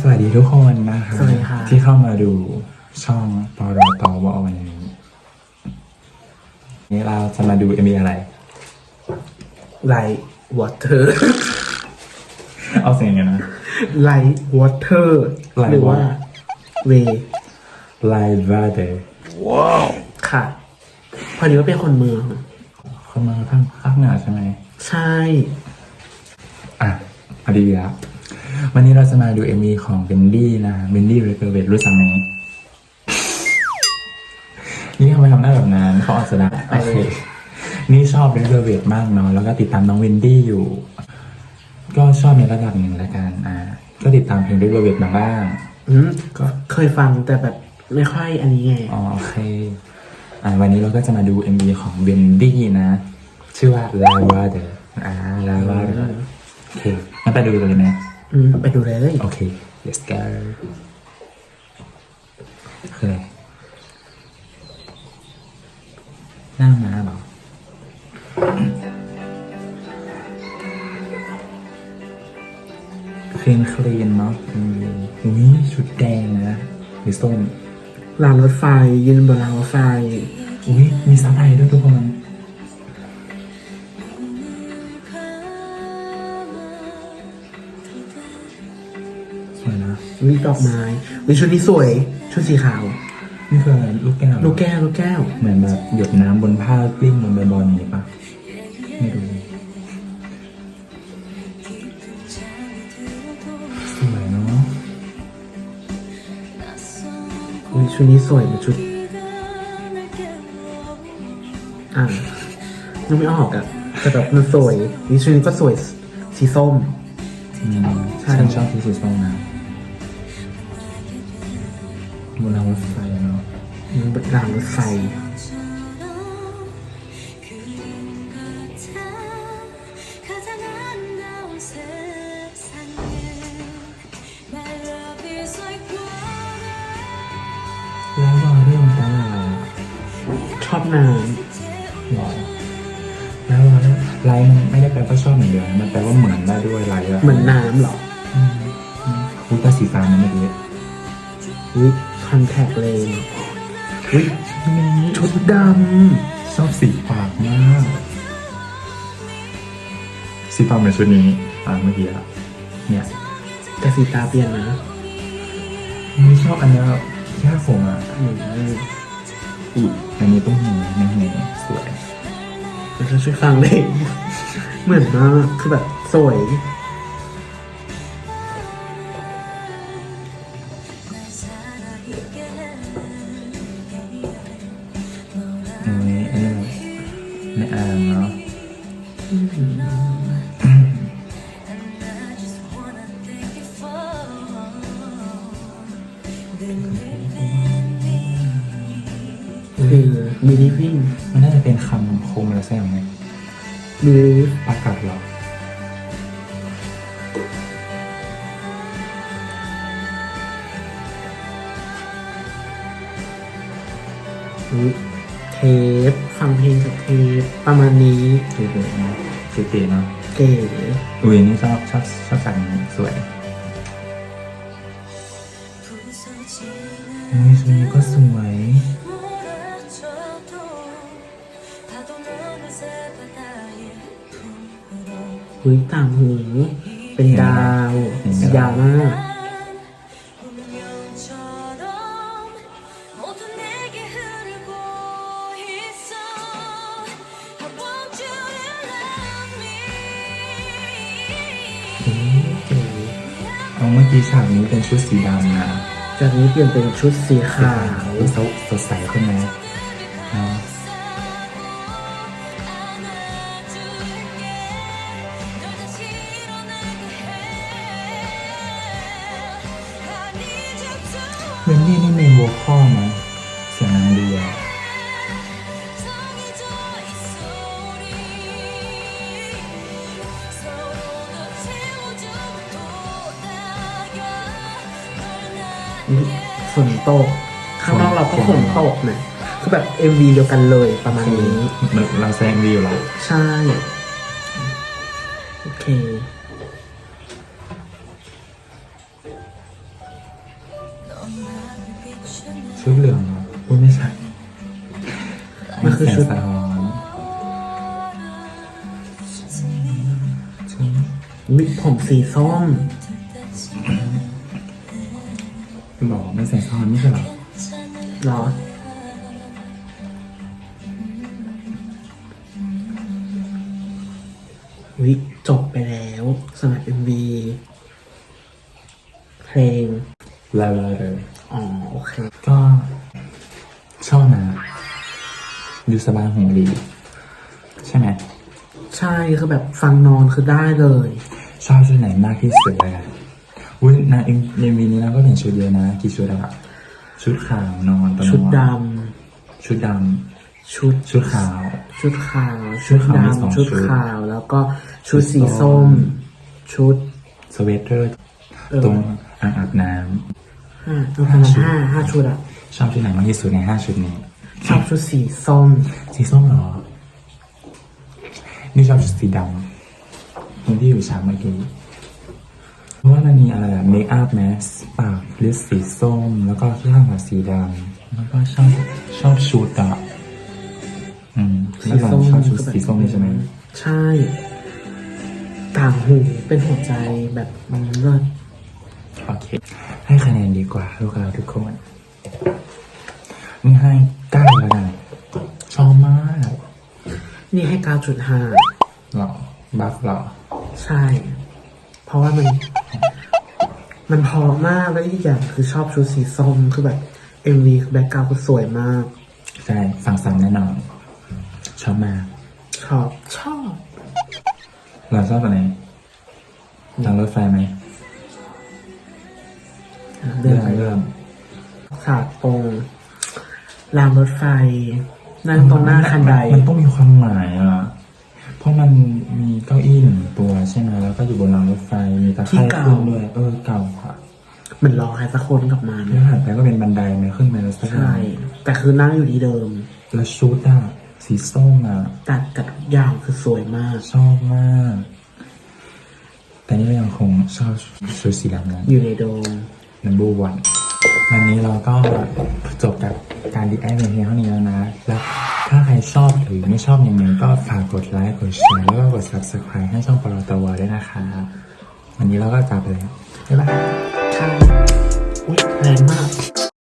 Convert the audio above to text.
สวัสดีทุกคนนะคะ สวัสดีค่ะ ที่เข้ามาดูช่องปรตววันนี้นี่เราจะมาดูเอ็มีอะไร ไลท์วอเตอร์เอาเสียงอย่างนี้นะ ไลท์วอเตอร์ Light หรือว่า water เวไลวาเดค่ะ พอดีว่าเป็นคนเมืองเขามาข้างข้างเหนือใช่ไหมใช่ อะพอดีแล้ว วันนี้เราจะมาดูเอ็มีของเบนดี้นะเบนดี้เรเกอร์เวทรู้จักไหมนี่ทำไมทำหน้าแบบนั้นเขาอาจจะได้โอเคนี่ชอบเรเกอร์เวทมากเนาะแล้วก็ติดตามน้องเวนดี้อยู่ ก็ชอบในระดับหนึ่งแล้วกันอ่าก็ติดตามเพลงเรเกอร์เวทมาบ้างอืมก็เคยฟังแต่แบบไม่ค่อยอันนี้ไงอ๋อโอเคอ่าวันนี้เราก็จะมาดู MV ของเบนดี้นะ ชื่อว่า Lava d e r อ่า Lava d e r โอเคงั้นไปดูกันเลยไหม อืมไปดูเลย โอเค let's go คืออะไรหน้าม้าเหรอคลีนคลีนเนาะอืมอุ้ยชุดแดงนะหรือส้มรางรถไฟยืนบนรางรถไฟ อุ้ยมีซับไทยด้วยทุกคน มีดอกไม้วิชุดนี้สวย ชุดสีขาว นี่คืออะไรลูกแก้วเหรอลูกแก้ว ลูกแก้ว เหมือนแบบหยดน้ำบนผ้ากลิ้งบนใบบอลอย่างนี้ปะไม่รู้สวยเนาะวิชุดนี้สวยเหมือนชุด อ่านึกไม่ออกอะแต่แบบมันสวยวิชุดนี้ก็สวย สีส้ม อืมใช่ ฉันชอบที่สีส้มนะ บนรางรถไฟเนาะมันเป็นรางรถไฟแล้วก็เรื่องตาชอบน้ำหรอแล้วไลท์มันไม่ได้แปลว่าชอบเหมือนเดิมมันแปลว่าเหมือนได้ด้วยไลท์อะเหมือนน้ำหรออุ้ยตาสีฟ้ามันไม่ดีอุ้ย คอนแทคเลนวิชุดดชอบสีปากมากสีปากเหมือนชุดนี้อ่าเมื่อกี้อะเนี่ยำแต่สีตาเปลี่ยนนะไม่ชอบอันเนี้ยแค่ผมอะอืมอีกอันนี้ต้องหูในหูสวยมันจะช่วยฟังเลยเหมือนมากคือแบบสวย ในอ่างเนาะคือมีลิฟวิ่งมันน่าจะเป็นคำคมอะไรสักอย่างไหมมีลิฟปากกัดเหรอ เทปฟังเพลงกับเทปประมาณนี้เก๋ๆนะเก๋ๆเนาะเก๋อุ้ยนี่ชอบชอบชอบสั่สวยอุ้ยชุดนี้ก็สวยอุ้ยต่างหูเป็นดาว ยาวมาก ราะเมื่อกี้ฉากนี้เป็นชุดสีดำนะจากนี้เปลี่ยนเป็นชุดสีขาวสดสดใสขึ้นไหมเมนนี่นี่มีวอลคอล ฝนตกข้างนอกเราก็ฝนตกนะคือแบบเอ็มวีเดียวกันเลยประมาณนี้เราแซงวีอยู่แล้วใช่ โอเคชุดเหลืองพูดไม่ชัดมันคือชุดวิกผมสีส้ม บอกไม่แสงสะท้อนไม่ใช่เหรอเหรอวิกจบไปแล้วสำหรับ MV เพลงแล้วเลยอ๋อโอเค ก็ชอบนะดูสบายหูดี ใช่ไหม ใช่คือแบบฟังนอนคือได้เลย ชอบชุดไหนมากที่สุดเลย อะอุ้ยนะเอ็มเอ็มวีนี้เราก็เห็นชุดเดียวนะกี่ชุดอะชุดขาวนอนตอนนอนชุดดชุดดำชุดำชุดขาว ชุดขาวชุชุดดขาวมีสองดำชุดชุดขาวแล้วก็ชุดชุสีดส้ส้มมชุดสเวตเตอร์ เออตรงอ่างอาบน้ห้าประมาณห้าห้าชุดอะำชอบชุดไหนมากที่สุดในห้าชุดนี้ ชอบชุดสีส้ม สีส้มเหรอ นี่ชอบชุดสีดำตรงที่อยู่ฉากเมื่อกี้เพราะ ว่ามันมีอะไรอะเมคอัพแมสปากลิปสีส้ม แล้วก็ข้างหัวสีดำแล้วก็ชอบชอบชุดอะอืมสีแล้วเราส้มชอบชุดคือแบบสีส้มนี่ใช่ไหมใช่ต่างหูเป็นหัวใจแบบมันเลิศโอเค ให้คะแนนดีกว่าลูกเราทุกคน นี่ให้เก้าแล้วกันชอบมากนี่ให้เก้าจุดห้าหรอบัฟหรอ ใช่ เพราะว่ามัน มันพอมากแล้วอีกอย่างคือชอบชุดสีส้มคือแบบเอ็มวีแบ็กกราวด์คือสวยมากใช่สั่งสรรค์แน่นอน ชอบมาก ชอบชอบเราชอบตัวไหนทางรถไฟไหมเรื่องเริ่มฉากตรงรางรถไฟ นั่งตรงหน้าคันไดมันต้องมีความหมายอะเพ ราะมันมีเก้าอี้หนึ่งตัวใช่ไหมแล้วก็อยู่บนรางรถไฟมีตะไคร่ขึ้นด้วยเออเก่าค่ะเหมือนรอใครสักคนกลับมาแล้วนะหันไปก็เป็นบันไดไหมขึ้นไปแล้วสักอใช่ย่างแต่คือนั่งอยู่ที่เดิม แล้วชุดอะสีส้มอะแต่แต่ทุกอย่างคือสวยมาก ชอบมาก แต่นี่เรายังคงชอบชุดสีดำนั้น อยู่ในโดม number one วันนี้เราก็จือไม่ชอบยังไงก็ฝากกดไลค์กดแชร์แล้วก็กด subscribe ให้ช่องปรตวด้วยนะคะวันนี้เราก็กลับไปแล้วบ๊ายบายค่ะอุ๊ยแรงมาก